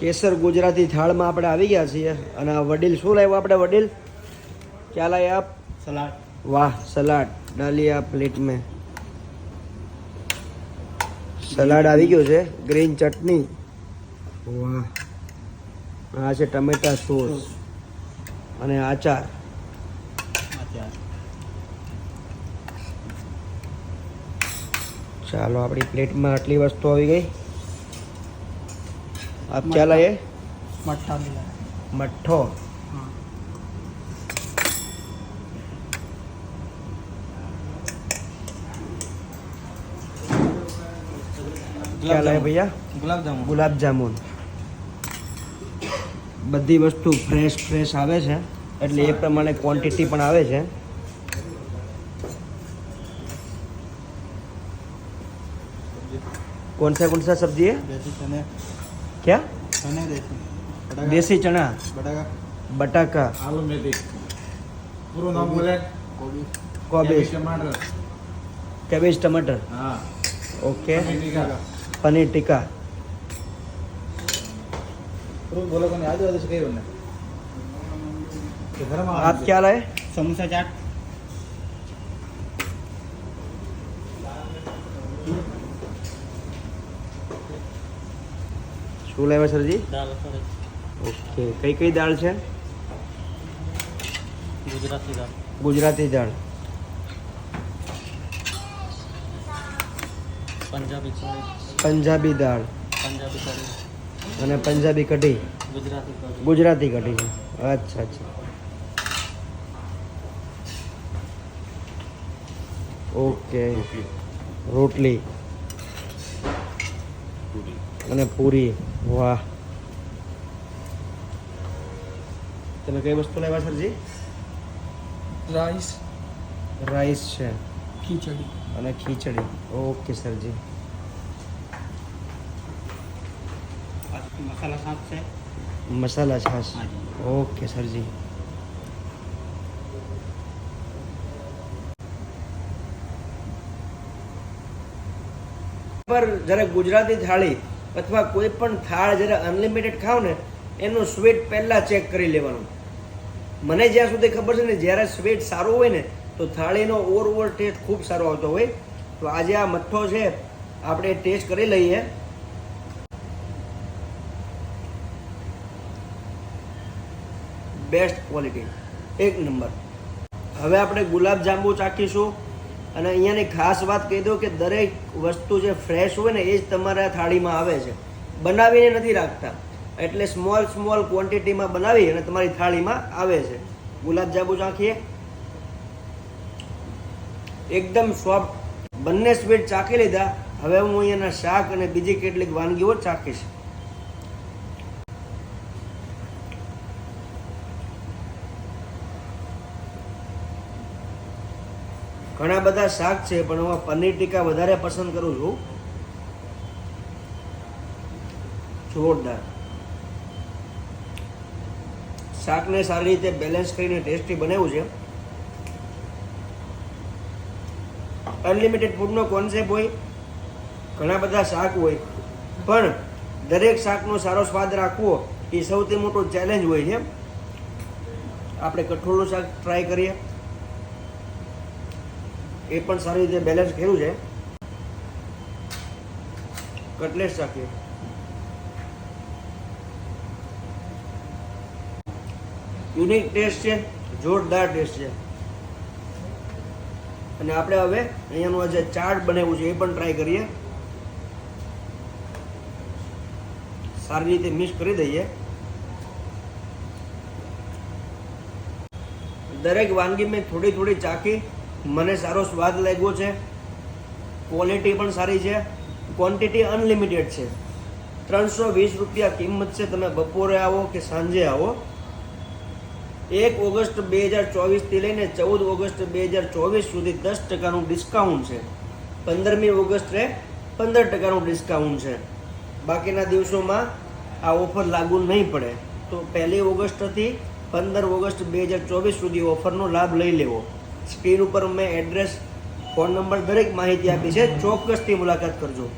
કેસર ગુજરાતી થાળમાં આપણે આવી ગયા છીએ. અને આ વડીલ શું લાવ્યો આપણે વડીલ? ક્યાં લાવ્યા આપ? સલાડ. વાહ સલાડ. ડાલિયા પ્લેટ મેં સલાડ આવી ગયો છે. ગ્રીન ચટણી. વાહ. આ છે ટમેટા સોસ. અને આચાર. ચાલો આપણી પ્લેટમાં આટલી વસ્તુ આવી ગઈ. આપ ક્યાં લાયે મઠ્ઠા મિલા મઠ્ઠો हाँ ક્યાં લાયે ભૈયા ગુલાબ જામુન ગુલાબ જામુન બધી વસ્તુ ફ્રેશ ફ્રેશ આવે છે એટલે એ પ્રમાણે ક્વોન્ટિટી પણ આવે છે कौन सा कौन सा सब्जी है देसी चने क्या चने देसी बटाका देसी चना बटाका बटाका આલુ મેથી પૂરું નામ બોલે कोबी કોબીજ ટમાટર કેબેજ ટમાટર હા ઓકે પનીર ટીકા પનીર ટીકા पूरा बोलो कोनी आजू आजू से कही होने કે ઘરમાં आप क्या लाए समोसा चाट શું લાવ્યા સરજી ઓકે. કઈ કઈ દાળ છે? ગુજરાતી દાળ. પંજાબી દાળ. અને પંજાબી કઢી. ગુજરાતી કઢી. અચ્છા અચ્છા. ઓકે. રોટલી. અને પૂરી વાહ. તમે કઈ વસ્તુ લાવ્યા સરજી? રાઈસ. રાઈસ છે. ખીચડી. અને ખીચડી. ઓકે સરજી. મસાલા છાશ છે? મસાલા છાશ. ઓકે સરજી. પર જ્યારે ગુજરાતી થાળી અથવા કોઈ પણ થાળ જ્યારે અનલિમિટેડ ખાવ ને, એનું સ્વીટ પહેલાં ચેક કરી લેવાનું. મને જ્યાં સુધી ખબર છે ને, જ્યારે સ્વીટ સારું હોય ને, તો થાળીનો ઓવરઓલ ટેસ્ટ ખૂબ સારો આવતો હોય. તો આજે આ મઠ્ઠો છે, આપણે ટેસ્ટ કરી લઈએ. બેસ્ટ ક્વોલિટી એક નંબર. હવે આપણે ગુલાબ જાંબુ ચાખીશું. અને અહીંયાની ખાસ વાત કહી દઉં કે દરેક વસ્તુ જે ફ્રેશ હોય ને એ જ તમારા થાળીમાં આવે છે. બનાવીને નથી રાખતા. એટલે સ્મોલ સ્મોલ ક્વોન્ટિટીમાં બનાવી અને તમારી થાળીમાં આવે છે. ગુલાબજાંબુ ચાખીએ. એકદમ સોફ્ટ બંને સ્વીટ ચાખી લીધા. હવે હું અહીંયાના શાક અને બીજી કેટલીક વાનગીઓ ચાખીશ. ઘણા બધા શાક છે, પણ હું પનીર ટીકા વધારે પસંદ કરું છું. જોરદાર. શાકને સારી રીતે બેલેન્સ કરીને ટેસ્ટી બનાવ્યું છે. અનલિમિટેડ ફૂડનો કોન્સેપ્ટ હોય, ઘણા બધા શાક હોય, પણ દરેક શાકનો સારો સ્વાદ રાખવો એ સૌથી મોટો ચેલેન્જ હોય છે. આપણે કઠોળનું શાક ટ્રાય કરીએ. એ પણ સારી રીતે બેલેન્સ કર્યું છે. કટલેટ શાકીએ યુનિક ટેસ્ટ છે, જોરદાર ટેસ્ટ છે. અને આપણે હવે અહીંયાનું જે ચાટ બનાવ્યું છે એ પણ ટ્રાય કરીએ. સારી રીતે મિક્સ કરી દઈએ. દરેક વાનગી મેં થોડી થોડી ચાખી. મને સારો સ્વાદ લાગ્યો છે. ક્વોલિટી પણ સારી છે. ક્વોન્ટિટી અનલિમિટેડ છે. ત્રણસો વીસ રૂપિયા કિંમત છે. તમે બપોરે આવો કે સાંજે આવો. એક ઓગસ્ટ બે હજાર ચોવીસથી લઈને ચૌદ ઓગસ્ટ બે હજાર ચોવીસ સુધી દસ ટકાનું ડિસ્કાઉન્ટ છે. પંદરમી ઓગસ્ટે પંદર ટકાનું ડિસ્કાઉન્ટ છે. બાકીના દિવસોમાં આ ઓફર લાગુ નહીં પડે. તો પહેલી ઓગસ્ટથી પંદર ઓગસ્ટ બે હજાર ચોવીસ સુધી ઓફરનો લાભ લઈ લેવો. સ્ક્રીન ઉપર મેં એડ્રેસ ફોન નંબર દરેક માહિતી આપી છે. ચોક્કસથી મુલાકાત કરજો.